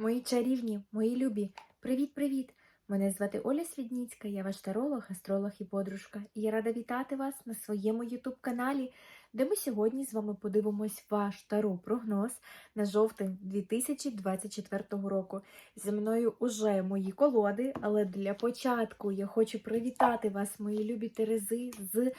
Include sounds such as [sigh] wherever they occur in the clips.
Мої чарівні, мої любі, привіт-привіт! Мене звати Оля Свідніцька, я ваш таролог, астролог і подружка. І я рада вітати вас на своєму ютуб-каналі, де ми сьогодні з вами подивимось ваш таро прогноз на жовтень 2024 року. Зі мною уже мої колоди, але для початку я хочу привітати вас, мої любі Терези, з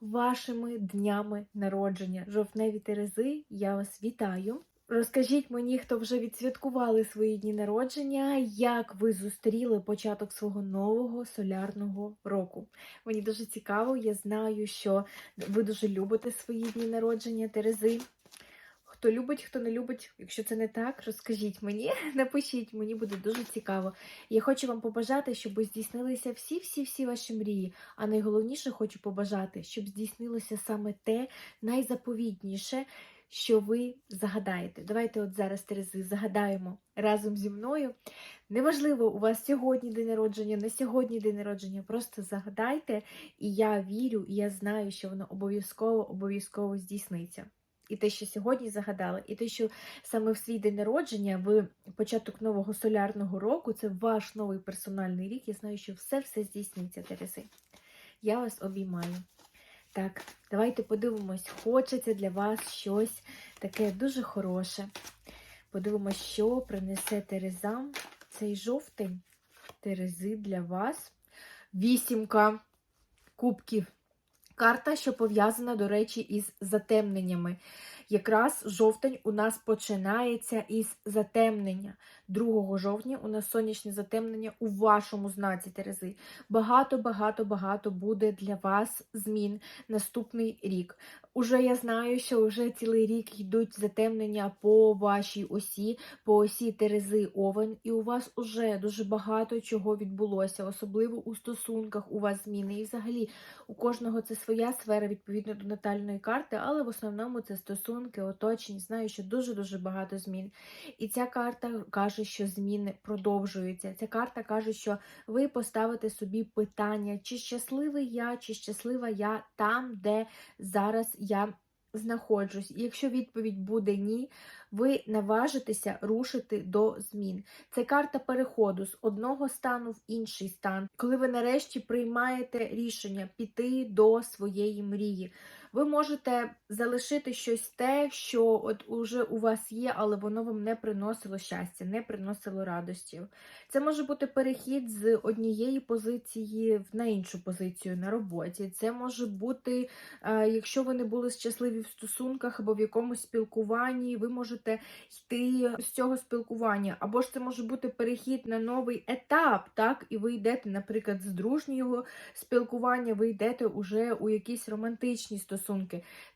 вашими днями народження. Жовтневі Терези, я вас вітаю. Розкажіть мені, хто вже відсвяткували свої дні народження, як ви зустріли початок свого нового солярного року. Мені дуже цікаво, я знаю, що ви дуже любите свої дні народження, Терези. Хто любить, хто не любить, якщо це не так, розкажіть мені, [laughs] напишіть, мені буде дуже цікаво. Я хочу вам побажати, щоб здійснилися всі-всі-всі ваші мрії. А найголовніше хочу побажати, щоб здійснилося саме те найзаповітніше, що ви загадаєте. Давайте от зараз, Терези, загадаємо разом зі мною. Неважливо, у вас сьогодні день народження, не сьогодні день народження, просто загадайте, і я вірю, і я знаю, що воно обов'язково, обов'язково здійсниться. І те, що сьогодні загадали, і те, що саме в свій день народження, в початок нового солярного року, це ваш новий персональний рік. Я знаю, що все-все здійсниться, Терези. Я вас обіймаю. Так, давайте подивимось, хочеться для вас щось таке дуже хороше. Подивимось, що принесе Терезам цей жовтень. Терези для вас. Вісімка кубків. Карта, що пов'язана, до речі, із затемненнями. Якраз жовтень у нас починається із затемнення. 2 жовтня у нас сонячне затемнення у вашому знаці Терези. Багато, багато, багато буде для вас змін наступний рік. Уже я знаю, що вже цілий рік йдуть затемнення по вашій осі, по осі Терези Овен, і у вас уже дуже багато чого відбулося, особливо у стосунках у вас зміни. І взагалі у кожного це своя сфера відповідно до натальної карти, але в основному це стосунки, оточень. Знаю, що дуже-дуже багато змін. І ця карта каже, що зміни продовжуються. Ця карта каже, що ви поставите собі питання, чи щасливий я, чи щаслива я там, де зараз я знаходжусь. І якщо відповідь буде ні, ви наважитеся рушити до змін. Це карта переходу з одного стану в інший стан, коли ви нарешті приймаєте рішення піти до своєї мрії. Ви можете залишити щось те, що от уже у вас є, але воно вам не приносило щастя, не приносило радості. Це може бути перехід з однієї позиції на іншу позицію на роботі. Це може бути, е, якщо ви не були щасливі в стосунках або в якомусь спілкуванні, ви можете йти з цього спілкування. Або ж це може бути перехід на новий етап, так, і ви йдете, наприклад, з дружнього спілкування, ви йдете уже у якісь романтичні стосунки.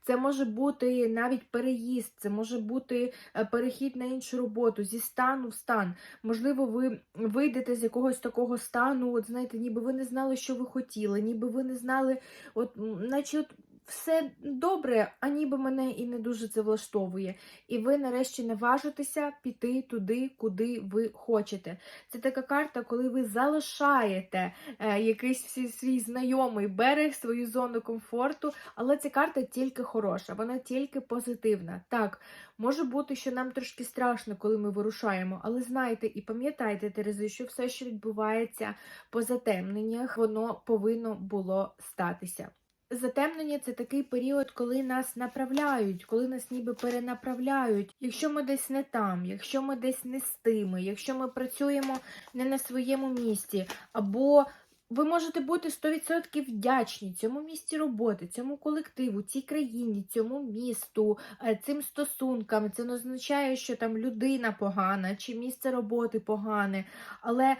Це може бути навіть переїзд, це може бути е, перехід на іншу роботу зі стану в стан. Можливо, ви вийдете з якогось такого стану, от знаєте, ніби ви не знали, що ви хотіли, ніби ви не знали, от, наче от все добре, а ніби мене і не дуже це влаштовує. І ви нарешті наважитеся піти туди, куди ви хочете. Це така карта, коли ви залишаєте е, якийсь свій знайомий берег, свою зону комфорту, але ця карта тільки хороша, вона тільки позитивна. Так, може бути, що нам трошки страшно, коли ми вирушаємо, але знайте і пам'ятайте, Терези, що все, що відбувається по затемненнях, воно повинно було статися. Затемнення це такий період, коли нас направляють, коли нас ніби перенаправляють. Якщо ми десь не там, якщо ми десь не з тими, якщо ми працюємо не на своєму місці, або ви можете бути 100% вдячні цьому місці роботи, цьому колективу, цій країні, цьому місту, е, цим стосункам. Це не означає, що там людина погана чи місце роботи погане, але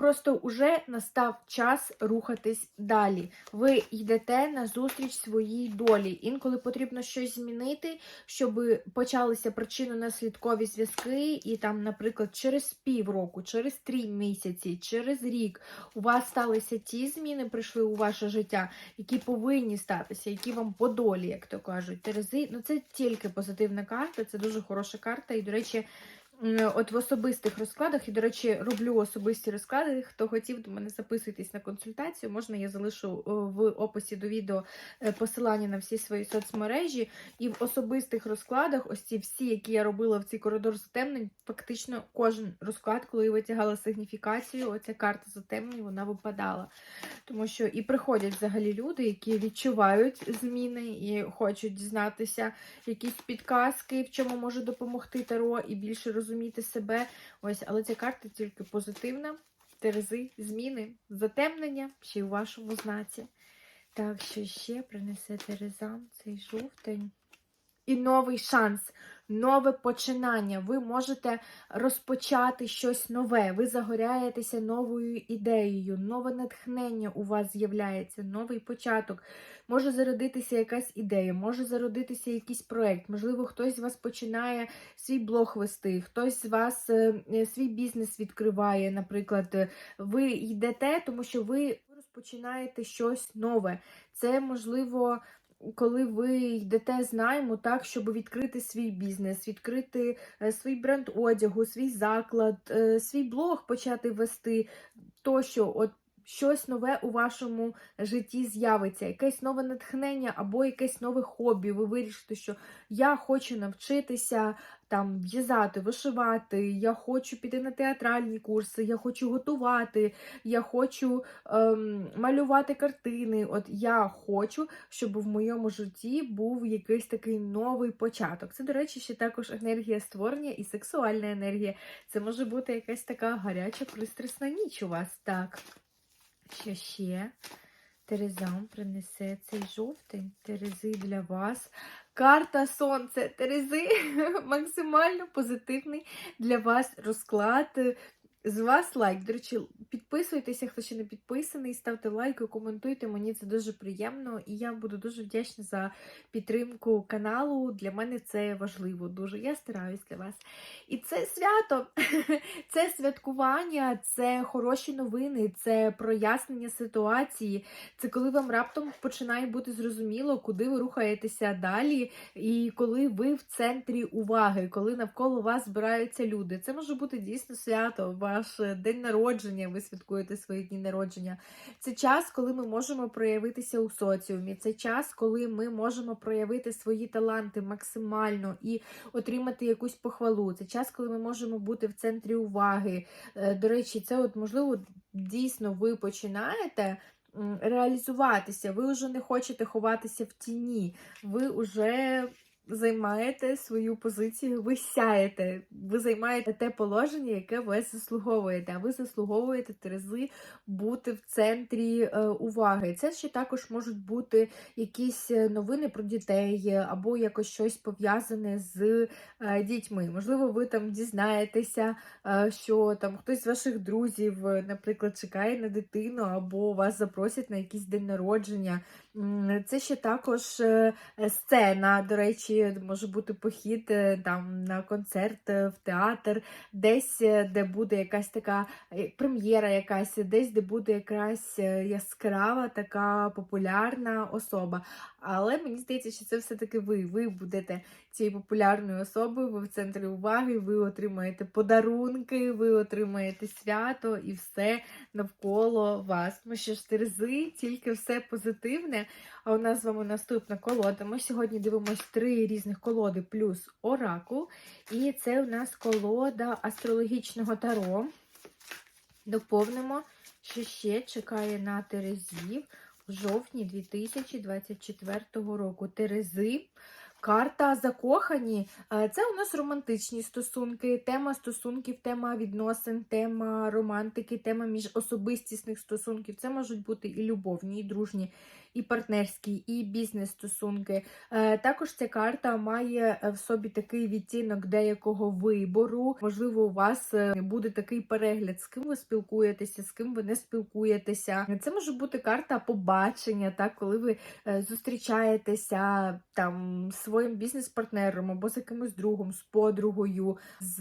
Просто вже настав час рухатись далі. Ви йдете на зустріч своїй долі. Інколи потрібно щось змінити, щоб почалися причинно-наслідкові зв'язки, і там, наприклад, через півроку, через три місяці, через рік у вас сталися ті зміни, прийшли у ваше життя, які повинні статися, які вам по долі, як то кажуть, Терези. Ну це тільки позитивна карта, це дуже хороша карта. І, до речі, От в особистих розкладах, і, до речі, роблю особисті розклади. Хто хотів до мене записуйтесь на консультацію, можна я залишу е, в описі до відео е, посилання на всі свої соцмережі. І в особистих розкладах, ось ці всі, які я робила в цей коридор затемнень, фактично кожен розклад, коли я витягала сигніфікацію, оця карта затемнень, вона випадала. Тому що і приходять взагалі люди, які відчувають зміни і хочуть дізнатися якісь підказки, в чому може допомогти Таро, і більше розуміти себе. Ось, але ця карта тільки позитивна. Терези, зміни, затемнення ще й у вашому знаці. Так, що ще принесе Терезам цей жовтень. І новий шанс, нове починання. Ви можете розпочати щось нове. Ви загоряєтеся новою ідеєю, нове натхнення у вас з'являється, новий початок. Може зародитися якась ідея, може зародитися якийсь проект. Можливо, хтось з вас починає свій блог вести, хтось з вас е, е, свій бізнес відкриває. Наприклад, ви йдете, тому що ви розпочинаєте щось нове. Це можливо. Коли ви йдете з найму, так, щоб відкрити свій бізнес, відкрити е, свій бренд одягу, свій заклад, е, свій блог почати вести, тощо, от щось нове у вашому житті з'явиться, якесь нове натхнення або якесь нове хобі. Ви вирішите, що я хочу навчитися там в'язати, вишивати, я хочу піти на театральні курси, я хочу готувати, я хочу ем, малювати картини. От я хочу, щоб в моєму житті був якийсь такий новий початок. Це, до речі, ще також енергія створення і сексуальна енергія. Це може бути якась така гаряча, пристрасна ніч у вас. Так. Що ще? Терезам принесе цей жовтень. Терези для вас. Карта Сонце. Терези [laughs] максимально позитивний для вас розклад. З вас лайк. До речі, підписуйтеся, хто ще не підписаний, ставте лайк і коментуйте. Мені це дуже приємно, і я буду дуже вдячна за підтримку каналу. Для мене це важливо дуже. Я стараюсь для вас. І це свято, [laughs] це святкування, це хороші новини, це прояснення ситуації. Це коли вам раптом починає бути зрозуміло, куди ви рухаєтеся далі, і коли ви в центрі уваги, коли навколо вас збираються люди. Це може бути дійсно свято, ваш день народження, ви святкуєте свої дні народження. Це час, коли ми можемо проявитися у соціумі. Це час, коли ми можемо проявити свої таланти максимально і отримати якусь похвалу. Це час, коли ми можемо бути в центрі уваги. Е, До речі, це от можливо дійсно ви починаєте. Реалізуватися, ви вже не хочете ховатися в тіні, ви вже займаєте свою позицію, ви сяєте, ви займаєте те положення, яке ви заслуговуєте, а ви заслуговуєте Терези бути в центрі е, уваги. Це ще також можуть бути якісь е, новини про дітей або якось щось пов'язане з е, дітьми. Можливо, ви там дізнаєтеся, що там хтось з ваших друзів, наприклад, чекає на дитину, або вас запросять на якийсь день народження. Це ще також сцена, до речі, може бути похід е, там на концерт е, в театр, десь, е, де буде якась така е, прем'єра, якась, десь, де буде якась е, яскрава, така популярна особа. Але мені здається, що це все-таки ви. Ви будете цією популярною особою, ви в центрі уваги, ви отримаєте подарунки, ви отримаєте свято і все навколо вас. Ми що ж терези, тільки все позитивне. А у нас з вами наступна колода. Ми сьогодні дивимося три різних колоди плюс оракул. І це у нас колода астрологічного таро. Доповнимо, що ще чекає на Терезів у жовтні 2024 року. Терези. Карта закохані. Е, Це у нас романтичні стосунки, тема стосунків, тема відносин, тема романтики, тема міжособистісних стосунків. Це можуть бути і любовні, і дружні, і партнерські, і бізнес-стосунки. Е, Також ця карта має е, в собі такий відтінок деякого вибору. Можливо, у вас е, буде такий перегляд, з ким ви спілкуєтеся, з ким ви не спілкуєтеся. Це може бути карта побачення, так, коли ви зустрічаєтеся там своїм бізнес-партнером або з якимось другом, з подругою, з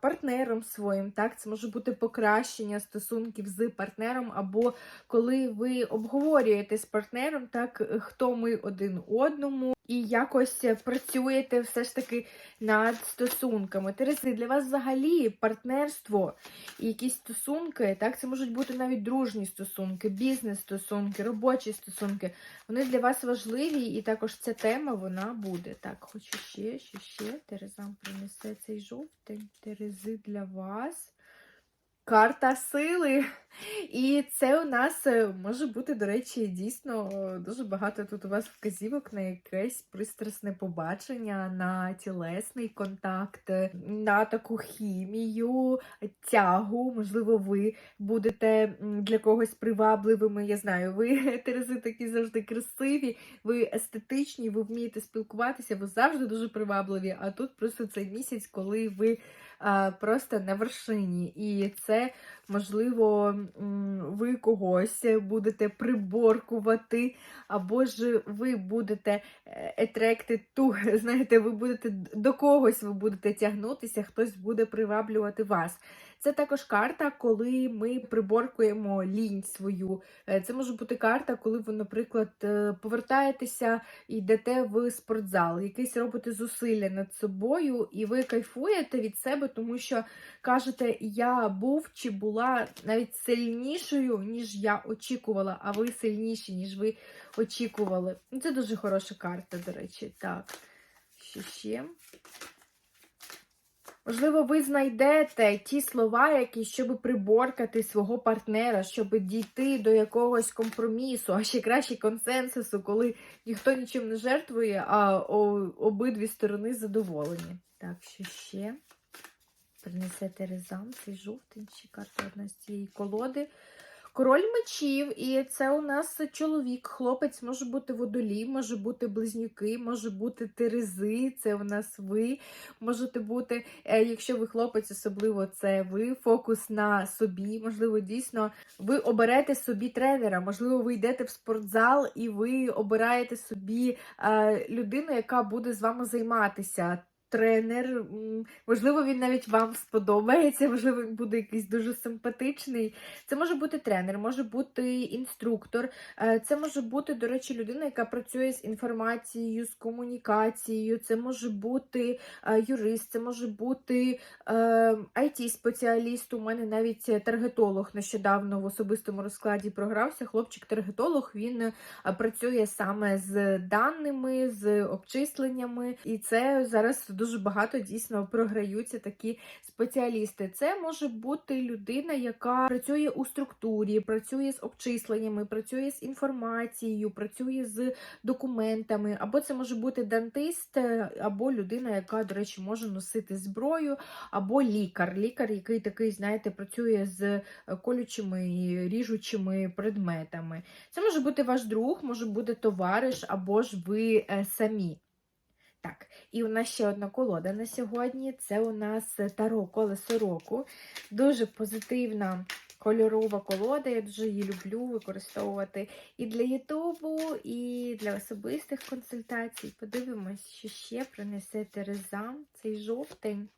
партнером своїм. Так, це може бути покращення стосунків з партнером, або коли ви обговорюєте з партнером, так хто ми один одному. і якось працюєте все ж таки над стосунками. Терези, для вас взагалі партнерство і якісь стосунки, так, це можуть бути навіть дружні стосунки, бізнес-стосунки, робочі стосунки. Вони для вас важливі, і також ця тема вона буде. Так, хочу ще, ще, ще. Терезам принесе цей жовтень. Терези для вас. Карта сили. І це у нас е, може бути, до речі, дійсно е, дуже багато тут у вас вказівок на якесь пристрасне побачення, на тілесний контакт, е, на таку хімію, тягу. Можливо, ви будете для когось привабливими. Я знаю, ви [laughs] Терези такі завжди красиві, ви естетичні, ви вмієте спілкуватися, ви завжди дуже привабливі. А тут просто цей місяць, коли ви просто на вершині. І це, можливо, ви когось будете приборкувати, або ж ви будете етректи ту, [laughs] знаєте, ви будете до когось ви будете тягнутися, хтось буде приваблювати вас. Це також карта, коли ми приборкуємо лінь свою. Е, Це може бути карта, коли ви, наприклад, е, повертаєтеся і йдете в спортзал, якийсь робите зусилля над собою, і ви кайфуєте від себе, тому що кажете, я був чи була навіть сильнішою, ніж я очікувала, а ви сильніші, ніж ви очікували. Ну, Це дуже хороша карта, до речі. Так, що ще? Можливо, ви знайдете ті слова, які щоб приборкати свого партнера, щоб дійти до якогось компромісу, а ще краще консенсусу, коли ніхто нічим не жертвує, а обидві сторони задоволені. Так, що ще? принесете резам, цей жовтий, ще карта одна з цієї колоди. Король мечів, і це у нас чоловік, хлопець може бути водолій, може бути близнюки, може бути терези, це у нас ви. Можете бути, е, якщо ви хлопець, особливо це ви, фокус на собі. Можливо, дійсно ви оберете собі тренера, можливо, ви йдете в спортзал і ви обираєте собі е, людину, яка буде з вами займатися. Тренер, можливо, він навіть вам сподобається, можливо, він буде якийсь дуже симпатичний. Це може бути тренер, може бути інструктор. Е, Це може бути, до речі, людина, яка працює з інформацією, з комунікацією. Це може бути е, юрист, це може бути IT-спеціаліст. У мене навіть таргетолог нещодавно в особистому розкладі програвся. Хлопчик-таргетолог він е, працює саме з даними, з обчисленнями, і це зараз дуже багато дійсно програються такі спеціалісти. Це може бути людина, яка працює у структурі, працює з обчисленнями, працює з інформацією, працює з документами, або це може бути дантист, е, або людина, яка, до речі, може носити зброю, або лікар. Лікар, який такий, знаєте, працює з е, колючими і ріжучими предметами. Це може бути ваш друг, може бути товариш, або ж ви е, самі. Так, і у нас ще одна колода на сьогодні. Це у нас Таро колесо року. Дуже позитивна кольорова колода. Я дуже її люблю використовувати і для Ютубу, і для особистих консультацій. Подивимось, що ще принесе Тереза цей жовтень.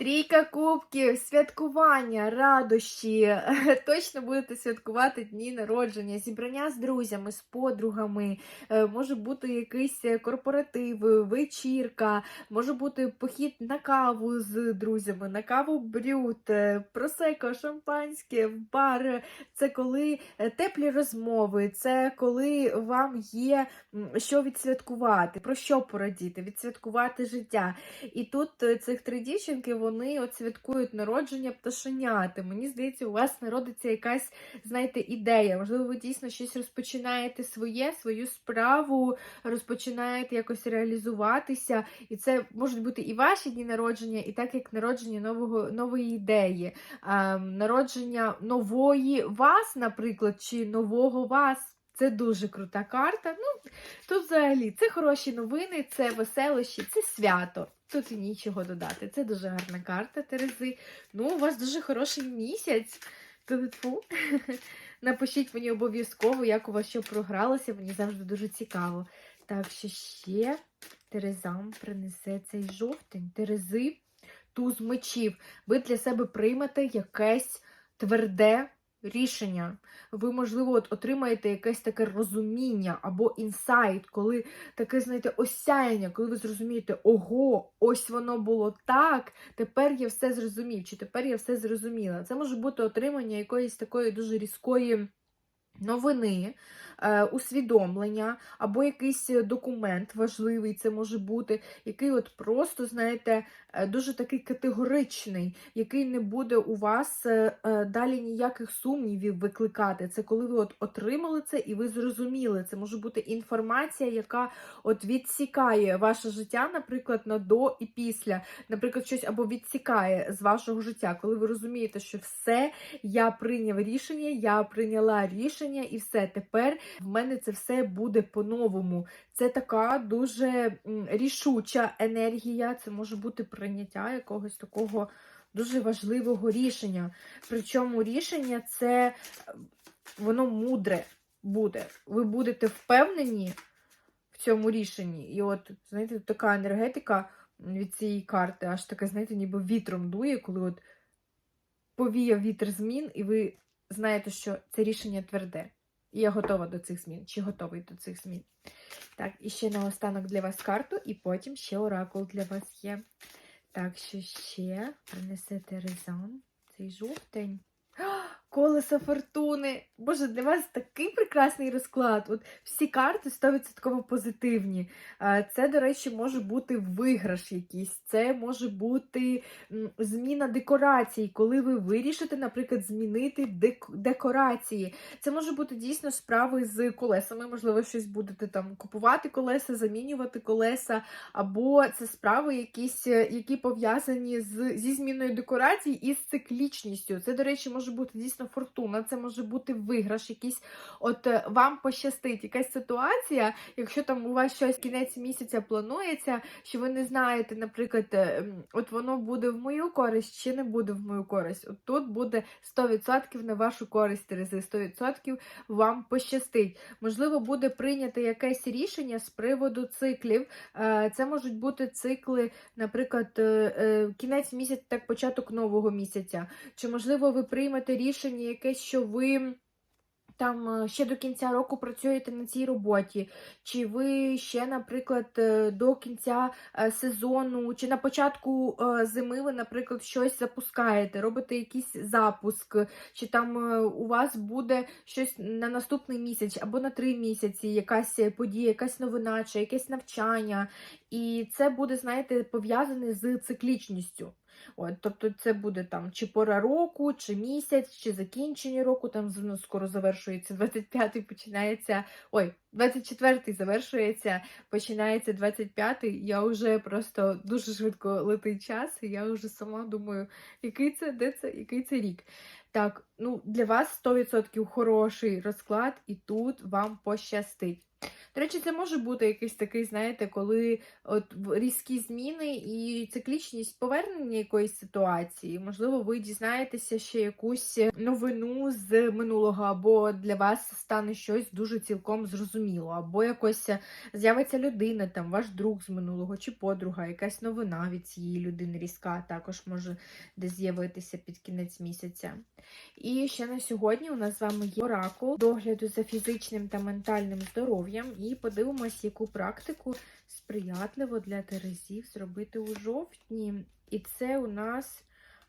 Трійка кубків, святкування, радощі. [laughs] Точно будете святкувати дні народження, зібрання з друзями, з подругами. Е, Може бути якийсь корпоратив, вечірка, може бути похід на каву з друзями, на каву брют, е, просеко, шампанське, в бар. Це коли е, теплі розмови, це коли вам є що відсвяткувати, про що порадіти, відсвяткувати життя. І тут цих три дівчинки вони от святкують народження пташеняти. Мені здається, у вас народиться якась, знаєте, ідея. Можливо, ви дійсно щось розпочинаєте своє, свою справу, розпочинаєте якось реалізуватися. І це можуть бути і ваші дні народження, і так як народження нового, нової ідеї, а, народження нової вас, наприклад, чи нового вас. Це дуже крута карта. Ну, тут взагалі це хороші новини, це веселощі, це свято. Тут і нічого додати. Це дуже гарна карта Терези. Ну, у вас дуже хороший місяць. [laughs] Напишіть мені обов'язково, як у вас що програлося, мені завжди дуже цікаво. Так, що ще Терезам принесе цей жовтень. Терези, туз мечів. Ви для себе приймете якесь тверде рішення. Ви, можливо, от отримаєте якесь таке розуміння або інсайт, коли таке, знаєте, осяяння, коли ви зрозумієте, ого, ось воно було так, тепер я все зрозумів, чи тепер я все зрозуміла. Це може бути отримання якоїсь такої дуже різкої. Новини, усвідомлення, або якийсь документ важливий, це може бути, який от просто, знаєте, е, дуже такий категоричний, який не буде у вас е, е, далі ніяких сумнівів викликати. Це коли ви от отримали це і ви зрозуміли. Це може бути інформація, яка от відсікає ваше життя, наприклад, на до і після, наприклад, щось або відсікає з вашого життя, коли ви розумієте, що все, я прийняв рішення, я прийняла рішення, і все. Тепер в мене це все буде по-новому. Це така дуже рішуча енергія, це може бути прийняття якогось такого дуже важливого рішення. Причому рішення це воно мудре буде. Ви будете впевнені в цьому рішенні. І от, знаєте, така енергетика від цієї карти, аж таке, знаєте, ніби вітром дує, коли от повіяв вітер змін, і ви знаєте, що це рішення тверде. Я готова до цих змін, чи готовий до цих змін. Так, і ще наостанок для вас карту, і потім ще оракул для вас є. Так, що ще принесете резон цей жовтень. А, Колесо фортуни! Боже, для вас такий прекрасний розклад. От всі карти 100% позитивні. Це, до речі, може бути виграш якийсь, це може бути зміна декорацій, коли ви вирішите, наприклад, змінити дек- декорації. Це може бути дійсно справи з колесами, можливо, щось будете там купувати колеса, замінювати колеса, або це справи якісь, е, які пов'язані зі зміною декорацій і з циклічністю. Це, до речі, може бути дійсно фортуна, це може бути виграш, якийсь от е, вам пощастить якась ситуація, якщо там у вас щось кінець місяця планується, що ви не знаєте, наприклад, е, от воно буде в мою користь чи не буде в мою користь. От тут буде 100% на вашу користь, Терези, 100% вам пощастить. Можливо, буде прийнято якесь рішення з приводу циклів. Е, Це можуть бути цикли, наприклад, кінець місяця, так початок нового місяця. Чи, можливо, ви приймете рішення якесь, що ви. Там е, ще до кінця року працюєте на цій роботі, чи ви ще, наприклад, е, до кінця е, сезону, чи на початку зими ви, наприклад, щось запускаєте, робите якийсь запуск, чи там у вас буде щось на наступний місяць або на три місяці, якась подія, якась новина, чи якесь навчання. І це буде, знаєте, пов'язане з циклічністю. От, тобто це буде там чи пора року, чи місяць, чи закінчення року, там ну, скоро завершується [laughs] 25-й, починається. Ой, 24-й завершується, починається 25-й. Я вже просто дуже швидко летить час, і я вже сама думаю, який це, де це, який це рік. Так, ну для вас 100% хороший розклад, і тут вам пощастить. До речі, це може бути якийсь такий, знаєте, коли от різкі зміни і циклічність повернення якоїсь ситуації. Можливо, ви дізнаєтеся ще якусь новину з минулого, або для вас стане щось дуже цілком зрозуміло, або якось з'явиться людина, там ваш друг з минулого чи подруга, якась новина від цієї людини різка також може десь з'явитися під кінець місяця. І ще на сьогодні у нас з вами є оракул догляду за фізичним та ментальним здоров'ям. І подивимось, яку практику сприятливо для терезів зробити у жовтні. І це у нас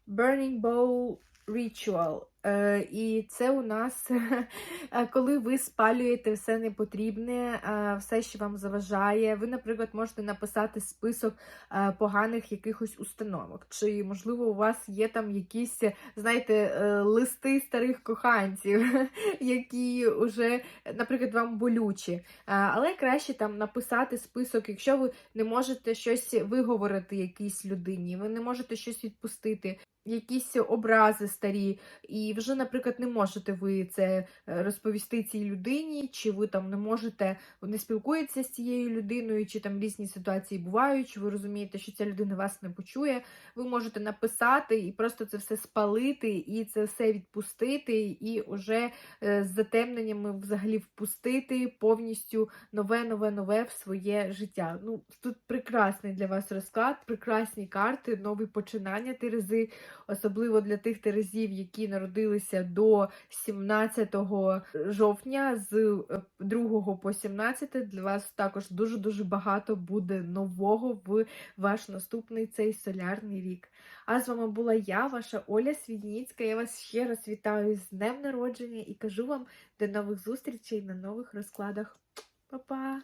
Burning Bowl Ritual. Е, і це у нас [laughs] е, коли ви спалюєте все непотрібне, е, все, що вам заважає. Ви, наприклад, можете написати список поганих якихось установок. Чи, можливо, у вас є там якісь, знаєте, листи старих коханців, [laughs] які вже, наприклад, вам болючі. Але краще там написати список, якщо ви не можете щось виговорити якійсь людині, ви не можете щось відпустити. Якісь образи старі, і вже, наприклад, не можете ви це е, розповісти цій людині, чи ви там не можете, не спілкуєтеся з цією людиною, чи там різні ситуації бувають, чи ви розумієте, що ця людина вас не почує. Ви можете написати і просто це все спалити, і це все відпустити, і вже е, з затемненнями взагалі впустити повністю нове, нове, нове в своє життя. Ну, тут прекрасний для вас розклад, прекрасні карти, нові починання Терези. особливо для тих терезів, які народилися до 17 жовтня з е, 2 по 17. Для вас також дуже-дуже багато буде нового в ваш наступний цей солярний рік. А з вами була я, ваша Оля Свідніцька. Я вас ще раз вітаю з днем народження і кажу вам до нових зустрічей на нових розкладах. Па-па!